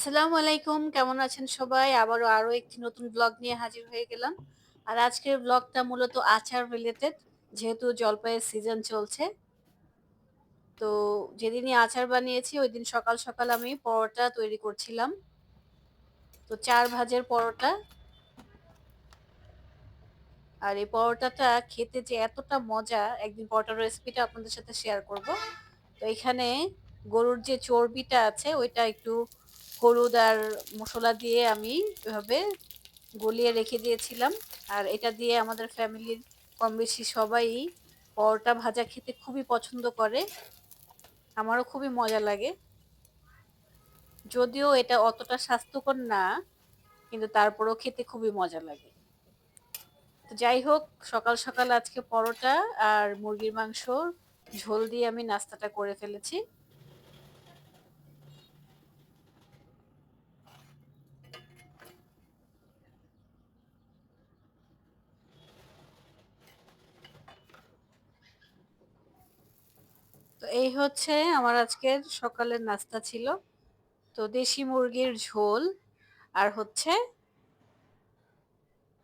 আসসালামু আলাইকুম, কেমন আছেন সবাই? আবারও আরও একটি নতুন ব্লগ নিয়ে হাজির হয়ে গেলাম। আর আজকের ব্লগটা মূলত আচার রিলেটেড যেহেতু জলপাইয়ের সিজন চলছে। তো যেদিনই আচার বানিয়েছি, ওই দিন সকাল সকাল আমি পরোটা তৈরি করছিলাম। তো চার ভাজের পরোটা। আর এই পরোটাটা খেতে যে এতটা মজা, একদিন পরোটার রেসিপিটা আপনাদের সাথে শেয়ার করব। তো এখানে গরুর যে চর্বিটা আছে, ওইটা একটু হলুদ আর মশলা দিয়ে আমি এভাবে গলিয়ে রেখে দিয়েছিলাম। আর এটা দিয়ে আমাদের ফ্যামিলির কম বেশি সবাই পরোটা ভাজা খেতে খুবই পছন্দ করে। আমারও খুবই মজা লাগে। যদিও এটা অতটা স্বাস্থ্যকর না, কিন্তু তারপরেও খেতে খুবই মজা লাগে। তো যাই হোক, সকাল সকাল আজকে পরোটা আর মুরগির মাংস ঝোল দিয়ে আমি নাস্তাটা করে ফেলেছি। এই হচ্ছে আমার আজকের সকালের নাস্তা ছিল। তো দেশি মুরগির ঝোল আর হচ্ছে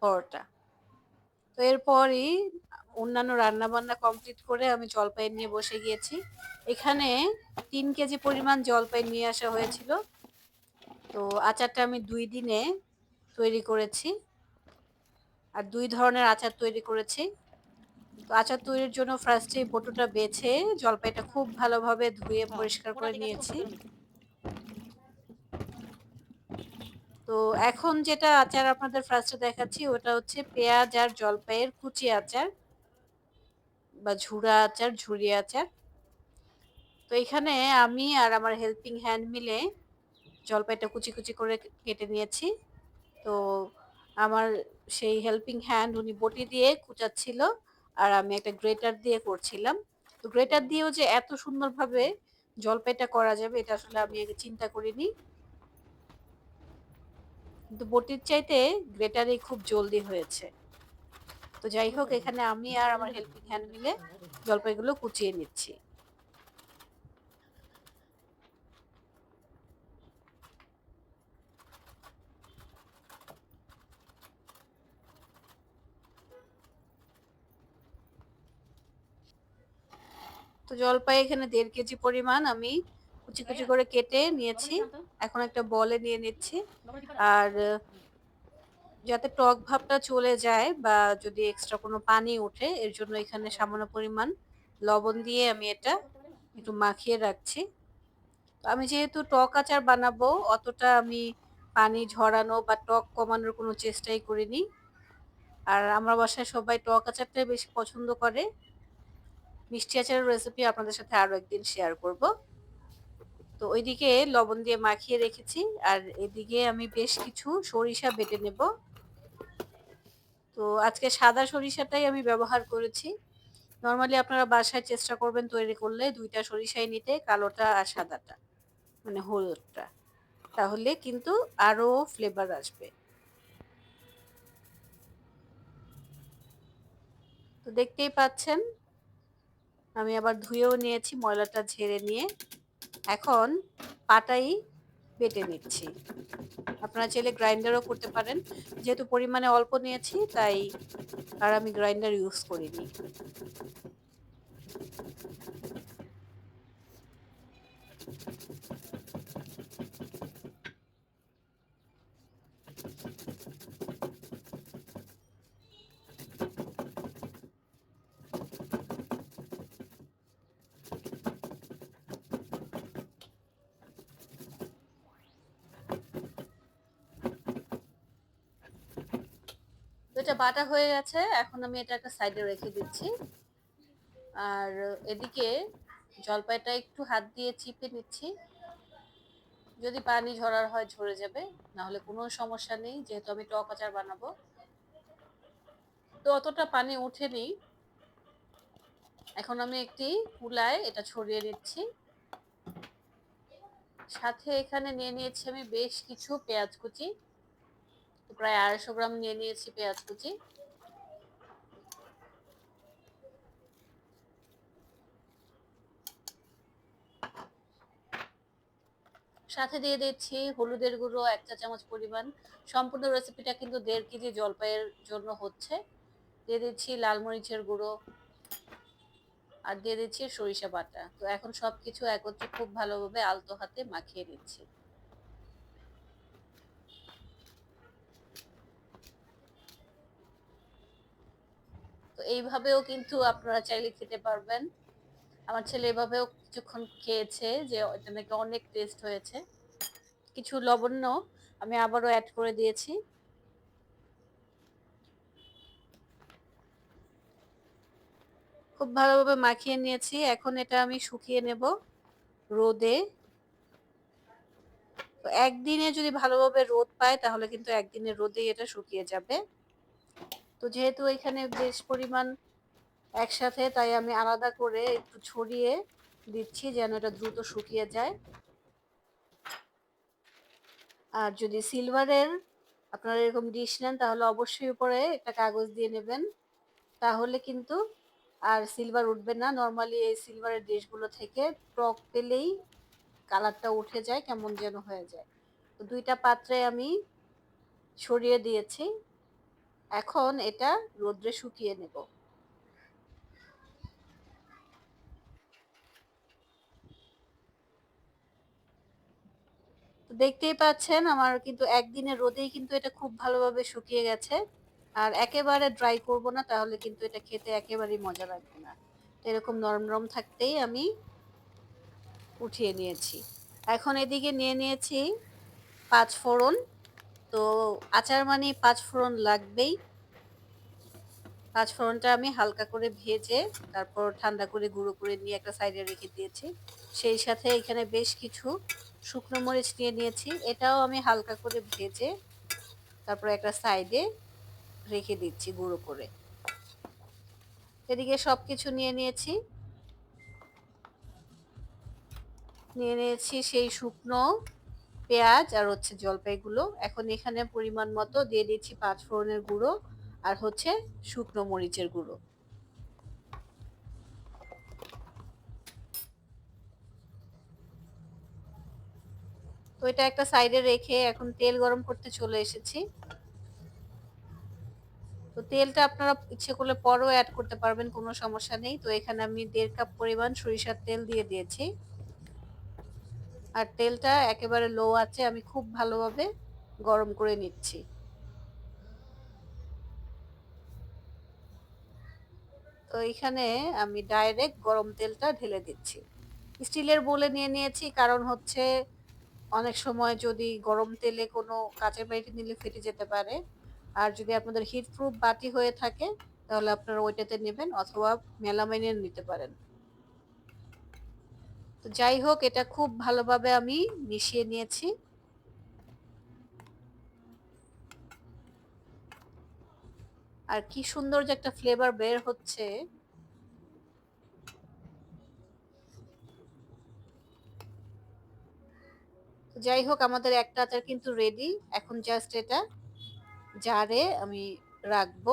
পরোটা। তো এরপরই অন্যান্য রান্না বান্না কমপ্লিট করে আমি জলপাই নিয়ে বসে গিয়েছি। এখানে তিন কেজি পরিমাণ জলপাই নিয়ে আসা হয়েছিল। তো আচারটা আমি দুই দিনে তৈরি করেছি। আর দুই ধরনের আচার তৈরি করেছি। তো আচার তৈরির জন্য ফার্স্টে বটুটা বেছে জলপাইটা খুব ভালোভাবে ধুয়ে পরিষ্কার করে নিয়েছি। তো এখন যেটা আচার আপনাদের ফার্স্টে দেখাচ্ছি, ওটা হচ্ছে পেঁয়াজ আর জলপাইয়ের কুচি আচার বা ঝুড়া আচার, ঝুরি আচার। তো এখানে আমি আর আমার হেল্পিং হ্যান্ড মিলে জলপাইটা কুচি কুচি করে কেটে নিয়েছি। তো আমার সেই হেল্পিং হ্যান্ড উনি বটি দিয়ে কুচাচ্ছিল। আর আমি একটা গ্রেটার দিয়ে করছিলাম। তো গ্রেটার দিয়েও যে এত সুন্দরভাবে জলপাইটা করা যাবে এটা আসলে আমি আগে চিন্তা করিনি। কিন্তু বটির চাইতে গ্রেটারই খুব জলদি হয়েছে। তো যাই হোক এখানে আমি আর আমার হেল্পিং হ্যান্ড মিলে জলপাইগুলো কুচিয়ে নিচ্ছি। তো জলপাই এখানে দেড় কেজি পরিমাণ আমি কুচি কুচি করে কেটে নিয়েছি। এখন একটা বলে নিয়ে নিচ্ছি। আর, যাতে টক ভাবটা চলে যায় বা যদি এক্সট্রা কোনো পানি ওঠে, এর জন্য এখানে সামান্য পরিমাণ লবণ দিয়ে আমি এটা একটু মাখিয়ে রাখছি। আমি যেহেতু টক আচার বানাবো, অতটা আমি পানি ঝরানো বা টক কমানোর কোনো চেষ্টাই করিনি। আর আমার বাসায় সবাই টক আচারটাই বেশি পছন্দ করে। মিষ্টি আচারের রেসিপি আপনাদের সাথে আরও একদিন শেয়ার করব। তো ওইদিকে লবণ দিয়ে মাখিয়ে রেখেছি, আর এদিকে আমি বেশ কিছু সরিষা বেটে নেব। তো আজকে সাদা সরিষাটাই আমি ব্যবহার করেছি। নর্মালি আপনারা বাসায় চেষ্টা করবেন তৈরি করলে দুইটা সরিষাই নিতে, কালোটা আর সাদাটা মানে হলুদটা। তাহলে কিন্তু আরও ফ্লেভার আসবে। তো দেখতেই পাচ্ছেন আমি আবার ধুয়েও নিয়েছি, ময়লাটা ঝেড়ে নিয়ে। এখন পাটাই বেটে নিচ্ছি। আপনারা চাইলে গ্রাইন্ডারও করতে পারেন। যেহেতু পরিমাণে অল্প নিয়েছি, তাই আর আমি গ্রাইন্ডার ইউজ করিনি। এটা বাটা হয়ে গেছে, এখন আমি এটা একটা সাইডে রেখে দিচ্ছি। আর এদিকে জলপাইটা একটু হাত দিয়ে চিপে নিচ্ছি। যদি পানি ঝরার হয় ঝরে যাবে না হলে কোনো সমস্যা নেই, যেহেতু আমি টক আচার বানাবো। তো অতটা পানি উঠেনি এখন আমি একটি কুলায় এটা ছড়িয়ে নিচ্ছি। সাথে এখানে নিয়ে নিয়েছি আমি বেশ কিছু পেঁয়াজ কুচি। প্রায় আড়াইশো গ্রাম নিয়ে নিয়েছি পেঁয়াজ কুচি। সাথে দিয়ে দিচ্ছি হলুদের গুঁড়ো, এক চা চামচ পরিমাণ। সম্পূর্ণ রেসিপিটা কিন্তু দেড় কেজি জলপাইয়ের জন্য হচ্ছে। দিয়ে দিচ্ছি লাল মরিচের গুঁড়ো আর দিয়ে দিচ্ছি সরিষা বাটা। তো এখন সব কিছু একত্রে খুব ভালোভাবে আলতো হাতে মাখিয়ে নিচ্ছি। তো এইভাবেও কিন্তু আপনারা চাইলে খেতে পারবেন। আমার ছেলে এভাবেও কিছুক্ষণ খেয়েছে যে এটা নাকি অনেক টেস্ট হয়েছে। কিছু লবণ্য আমি আবারও অ্যাড করে দিয়েছি। খুব ভালোভাবে মাখিয়ে নিয়েছি। এখন এটা আমি শুকিয়ে নেব রোদে। একদিনে যদি ভালোভাবে রোদ পায় তাহলে কিন্তু একদিনে রোদেই এটা শুকিয়ে যাবে। তো যেহেতু এখানে বেশ পরিমাণ একসাথে, তাই আমি আলাদা করে একটু ছড়িয়ে দিচ্ছি যেন এটা দ্রুত শুকিয়ে যায়। আর যদি সিলভারের আপনারা এরকম ডিশ নেন, তাহলে অবশ্যই উপরে একটা কাগজ দিয়ে নেবেন। তাহলে কিন্তু আর সিলভার উঠবে না। নর্মালি এই সিলভারের ডিশগুলো থেকে টক পেলেই কালারটা উঠে যায়, কেমন যেন হয়ে যায়। তো দুইটা পাত্রে আমি ছড়িয়ে দিয়েছি। এখন এটা রোদ্রে শুকিয়ে নেব। দেখতেই পাচ্ছেন, আমার কিন্তু একদিনে রোদেই কিন্তু এটা খুব ভালোভাবে শুকিয়ে গেছে। আর একেবারে ড্রাই করব না, তাহলে কিন্তু এটা খেতে একেবারেই মজা লাগবে না। এরকম নরম নরম থাকতেই আমি উঠিয়ে নিয়েছি। এখন এদিকে নিয়ে নিয়েছি পাঁচ ফোড়ন। তো আচার মানে পাঁচ ফোড়ন লাগবেই। পাঁচ ফোড়নটা আমি হালকা করে ভেজে, তারপর ঠান্ডা করে গুঁড়ো করে নিয়ে একটা সাইডে রেখে দিয়েছি। সেই সাথে এখানে বেশ কিছু শুকনো মরিচ নিয়ে নিয়েছি। এটাও আমি হালকা করে ভেজে, তারপর একটা সাইডে রেখে দিচ্ছি গুঁড়ো করে। এদিকে সব কিছু নিয়ে নিয়েছি। নিয়ে নিয়েছি সেই শুকনো পেঁয়াজ আর হচ্ছে জলপাইগুলো। এখন এখানে পরিমাণ মতো দিয়ে দিচ্ছি পাঁচ ফোড়নের গুঁড়ো আর হচ্ছে শুকনো মরিচের গুঁড়ো। তো এটা একটা সাইডে রেখে এখন তেল গরম করতে চলে এসেছি। তো তেলটা আপনারা ইচ্ছে করলে পরও অ্যাড করতে পারবেন, কোনো সমস্যা নেই। তো এখানে আমি দেড় কাপ পরিমাণ সরিষার তেল দিয়ে দিয়েছি। আর তেলটা একেবারে লো আছে, আমি খুব ভালোভাবে গরম করে নিচ্ছি। তো এখানে আমি ডাইরেক্ট গরম তেলটা ঢেলে দিচ্ছি। স্টিলের বলে নিয়ে নিয়েছি, কারণ হচ্ছে অনেক সময় যদি গরম তেলে কোনো কাঁচের বাড়িতে নিলে ফেটে যেতে পারে। আর যদি আপনাদের হিট প্রুফ বাটি হয়ে থাকে, তাহলে আপনারা ওইটাতে নেবেন অথবা মেলামাইনের নিতে পারেন। তো যাই হোক, এটা খুব ভালোভাবে আমি মিশিয়ে নিয়েছি। আর কি সুন্দর যে একটা ফ্লেভার বের হচ্ছে। যাই হোক, আমাদের একটা আচার কিন্তু রেডি এখন জাস্ট এটা জারে আমি রাখব।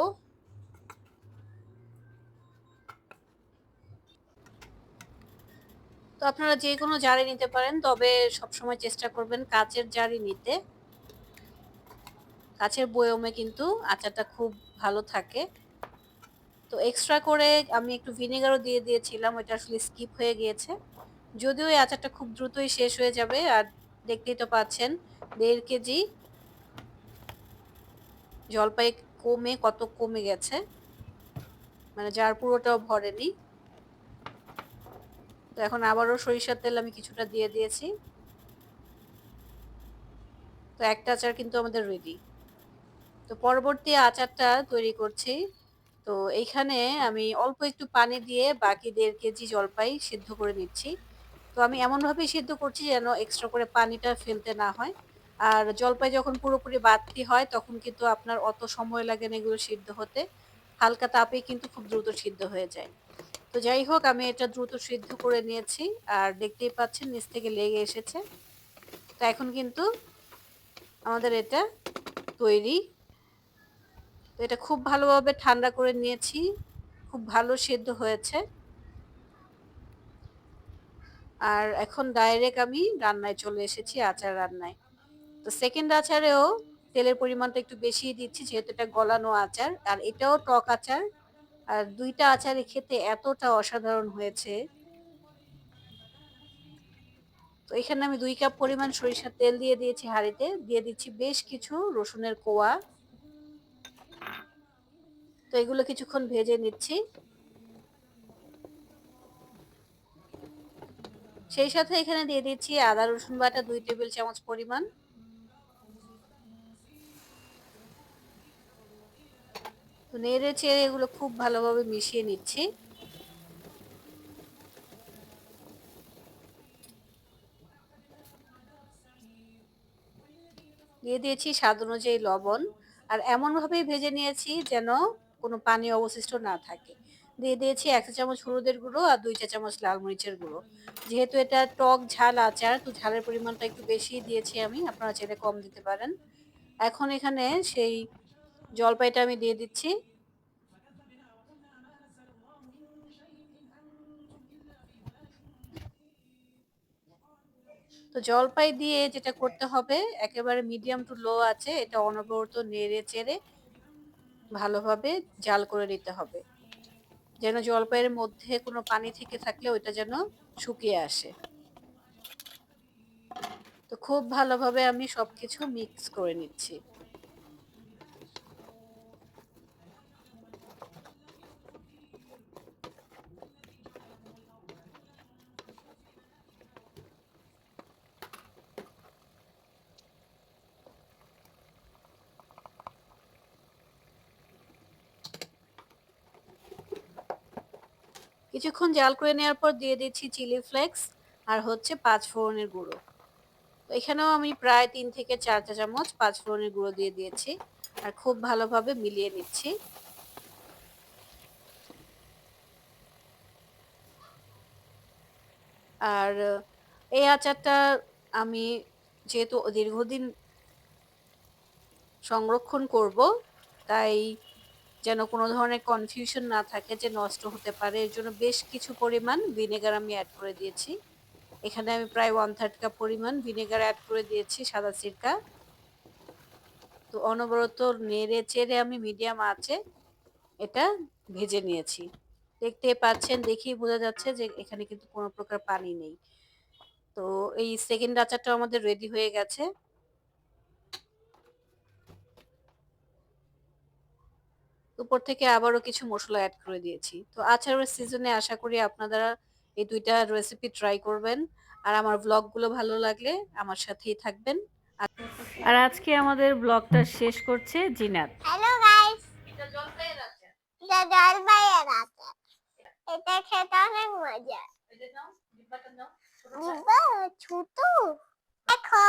তো আপনারা যে কোনো জারে নিতে পারেন, তবে সবসময় চেষ্টা করবেন কাচের জারি নিতে। কাচের বয়মে কিন্তু আচারটা খুব ভালো থাকে। তো এক্সট্রা করে আমি একটু ভিনেগারও দিয়ে দিয়েছিলাম, ওইটা আসলে স্কিপ হয়ে গিয়েছে। যদিও এই আচারটা খুব দ্রুতই শেষ হয়ে যাবে, আর দেখতেই তো পাচ্ছেন, দেড় কেজি। জলপাই কমে, কত কমে গেছে মানে যার পুরোটাও ভরেনি। তো এখন আবারও সরিষার তেল আমি কিছুটা দিয়ে দিয়েছি। তো একটা আচার কিন্তু আমাদের রেডি তো পরবর্তী আচারটা তৈরি করছি। তো এইখানে আমি অল্প একটু পানি দিয়ে বাকি দেড় কেজি জলপাই সিদ্ধ করে নিচ্ছি। তো আমি এমনভাবেই সিদ্ধ করছি যেন এক্সট্রা করে পানিটা ফেলতে না হয়। আর জলপাই যখন পুরোপুরি বাড়তি হয়, তখন কিন্তু আপনার অত সময় লাগে না এগুলো সিদ্ধ হতে। হালকা তাপেই কিন্তু খুব দ্রুত সিদ্ধ হয়ে যায়। তো যাই হোক, আমি এটা দ্রুত সিদ্ধ করে নিয়েছি আর দেখতেই পাচ্ছেন নিচ থেকে লেগে এসেছে। তো এখন কিন্তু আমাদের এটা তৈরি। তো এটা খুব ভালোভাবে ঠান্ডা করে নিয়েছি। খুব ভালো সেদ্ধ হয়েছে। আর এখন ডাইরেক্ট আমি রান্নায় চলে এসেছি, আচার রান্নায়। তো সেকেন্ড আচারেও তেলের পরিমাণটা একটু বেশি দিচ্ছি, যেহেতু এটা গলানো আচার। আর এটাও টক আচার। আর দুইটা আচারে খেতে এতটা অসাধারণ হয়েছে। তো এখানে আমি দুই কাপ পরিমাণ সরিষার তেল দিয়ে দিয়েছি হাঁড়িতে। দিয়ে দিচ্ছি বেশ কিছু রসুনের কোয়া। তো এগুলো কিছুক্ষণ ভেজে নিচ্ছি। সেই সাথে এখানে দিয়ে দিচ্ছি আদা রসুন বাটা দুই টেবিল চামচ পরিমাণ। তো নেড়ে চেড়ে এগুলো খুব ভালোভাবে মিশিয়ে নিচ্ছি। দিয়ে দিয়েছি স্বাদ অনুযায়ী লবণ। আর এমনভাবেই ভেজে নিয়েছি যেন কোনো পানি অবশিষ্ট না থাকে। দিয়ে দিয়েছি এক চা চামচ হলুদের গুঁড়ো আর দুই চা চামচ লাল মরিচের গুঁড়ো। যেহেতু এটা টক ঝাল আচার, তো ঝালের পরিমাণটা একটু বেশি দিয়েছি আমি, আপনারা চাইলে কম দিতে পারেন। এখন এখানে সেই জলপাইটা আমি দিয়ে দিচ্ছি। তো জলপাই দিয়ে যেটা করতে হবে, একেবারে মিডিয়াম টু লো আছে, এটা অনবরত নেড়ে চেড়ে ভালোভাবে জাল করে নিতে হবে। যেন জলপাইয়ের মধ্যে কোনো পানি থেকে থাকলে ওইটা যেন শুকিয়ে আসে। তো খুব ভালোভাবে আমি সব কিছু মিক্স করে নিচ্ছি। কিছুক্ষণ জাল করে নেওয়ার পর দিয়ে দিচ্ছি চিলি ফ্লেক্স আর হচ্ছে পাঁচ ফোড়নের গুঁড়ো। তো এখানেও আমি প্রায় তিন থেকে চার চা চামচ পাঁচ ফোড়নের গুঁড়ো দিয়ে দিয়েছি আর খুব ভালোভাবে মিলিয়ে নিচ্ছি। আর এই আচারটা আমি যেহেতু দীর্ঘদিন সংরক্ষণ করব, তাই যেন কোনো ধরনের কনফিউশন না থাকে যে নষ্ট হতে পারে। এর জন্য বেশ কিছু পরিমাণ ভিনেগার আমি অ্যাড করে দিয়েছি। এখানে আমি প্রায় ওয়ান থার্ড কাপ পরিমাণ ভিনেগার অ্যাড করে দিয়েছি, সাদা সিরকা। তো অনবরত নেড়ে চেড়ে আমি মিডিয়াম আছে এটা ভেজে নিয়েছি। দেখতে পাচ্ছেন, দেখেই বোঝা যাচ্ছে যে এখানে কিন্তু কোনো প্রকার পানি নেই। তো এই সেকেন্ড আচারটা আমাদের রেডি হয়ে গেছে। উপর থেকে আবারও কিছু মশলা অ্যাড করে দিয়েছি। তো আচারের সিজনে আশা করি আপনারা এই দুইটা রেসিপি ট্রাই করবেন। আর আমার ব্লগগুলো ভালো লাগলে আমার সাথেই থাকবেন। আর আজকে আমাদের ব্লগটা শেষ করছে জিনাত। হ্যালো গাইস এটা জলপাইয়ের আচার। এটা জলপাইয়ের আচার। এটা খেতে অনেক মজা। এটা নাও ডিব্বাটা নাও ডিব্বা ছোট। দেখো।